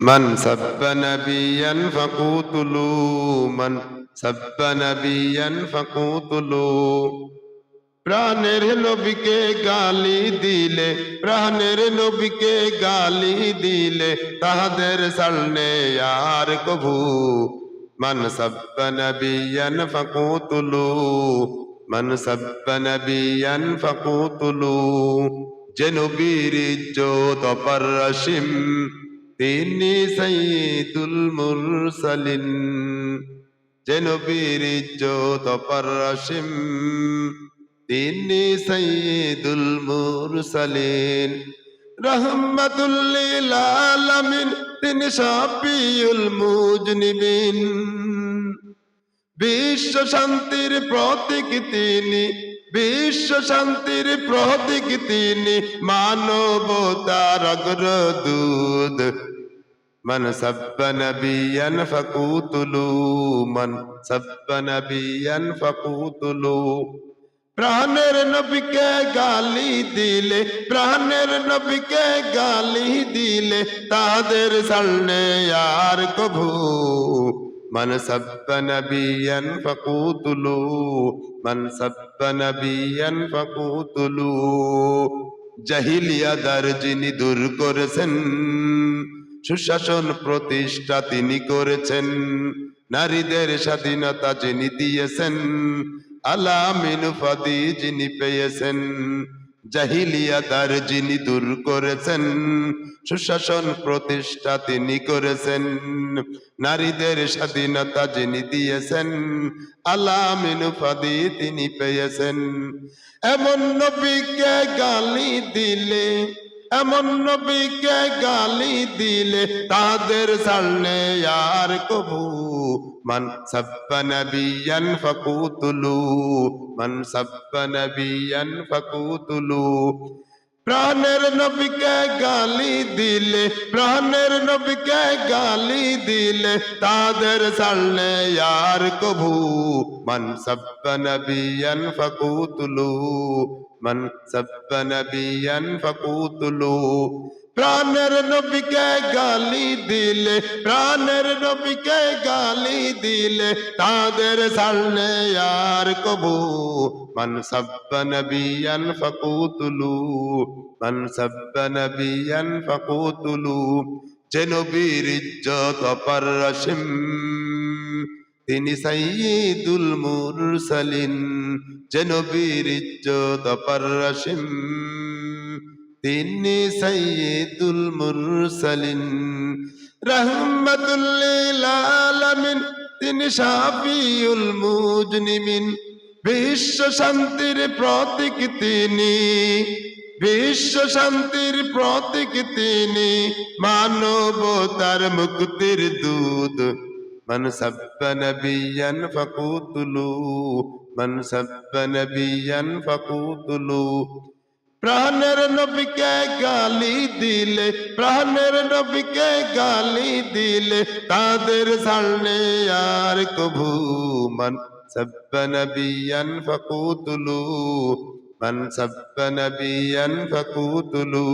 من سب نبيا فقتلوا من سب نبيا فقتلوا প্রাণের নবীকে গালি দিলে প্রাণের নবীকে গালি দিলে তাহাদের সামনে আর কভু মান সব্ব নবিয়ান ফকুতুলু মান সব্ব নবিয়ান ফকুতুলু যে নবীর ইজ্জত অপরসীম তিনি সঈদুল মুরসালিন, যে নবীর ইজ্জত অপরসীম। তিনি সঈদুল মুরসালিন রহমতুল্লিল আলামিন। তিনি শাফিউল মুজনিবিন। বিশ্ব শান্তির প্রতীক তিনি বিশ্ব শান্তির প্রতীক তিনি মানবতার অগ্রদূত من سب نبيا فقتلوا من سب نبيا فقتلوا প্রাণের নবীকে গালি দিলে প্রাণের নবীকে গালি দিলে তাদের সামনে আর কভু من سب نبيا فقتلوا من سب نبيا فقتلوا জাহিলিয়াদার যিনি দূর করেছেন সুশাসন প্রতিষ্ঠা তিনি করেছেন নারীদের স্বাধীনতা যিনি দিয়েছেন আলামিন ফাদি যিনি পেয়েছেন জাহিলিয়াদার যিনি দূর করেছেন, সুশাসন প্রতিষ্ঠা তিনি করেছেন। নারীদের স্বাধীনতা যিনি দিয়েছেন আলামিন ফাদি তিনি পেয়েছেন। এমন নবীকে গালি দিলে এমন নবীকে গালি দিলে তাদের সামনে আর কবু? মান সাব্বা নবিয়ান ফাকুতুলু, মান সাব্বা নবিয়ান ফাকুতুলু। প্রাণের নবীকে গালি দিলে প্রাণের নবীকে গালি দিলে তাদের সামনে আর কভু মান সব্ব নবিয়ান ফকুতুলু মান সব্ব নবিয়ান ফকুতুলু প্রাণের নবীকে গালি দিলে, প্রাণের নবীকে গালি দিলে, তাদের সামনে আর কবু? মান সব্ব নবিয়ান ফকুতুলু, মান সব্ব নবিয়ান ফকুতুলু, যে নবীর ইজ্জত অপরসিম। তিনি সাইয়্যিদুল মুরসালিন, যে নবীর ইজ্জত অপরসিম। তিনি সৈয়দুল মুরসালিন রহমতুল্লিল আলামিন তিনি শাফিউল মুজনিমিন বিশ্ব শান্তির প্রতীক তিনি বিশ্ব শান্তির প্রতীক তিনি মানবতার মুক্তির দুধ من سب نبيا فقتلوا من سب نبيا فقتلوا প্রাণের নবীকে গালি দিলে, প্রাণের নবীকে গালি দিলে, তাদের সামনে আর কভু মান সব্ব নবিয়ান ফকুতুলু, মন সব্য নবিয়ান ফকুতুলু।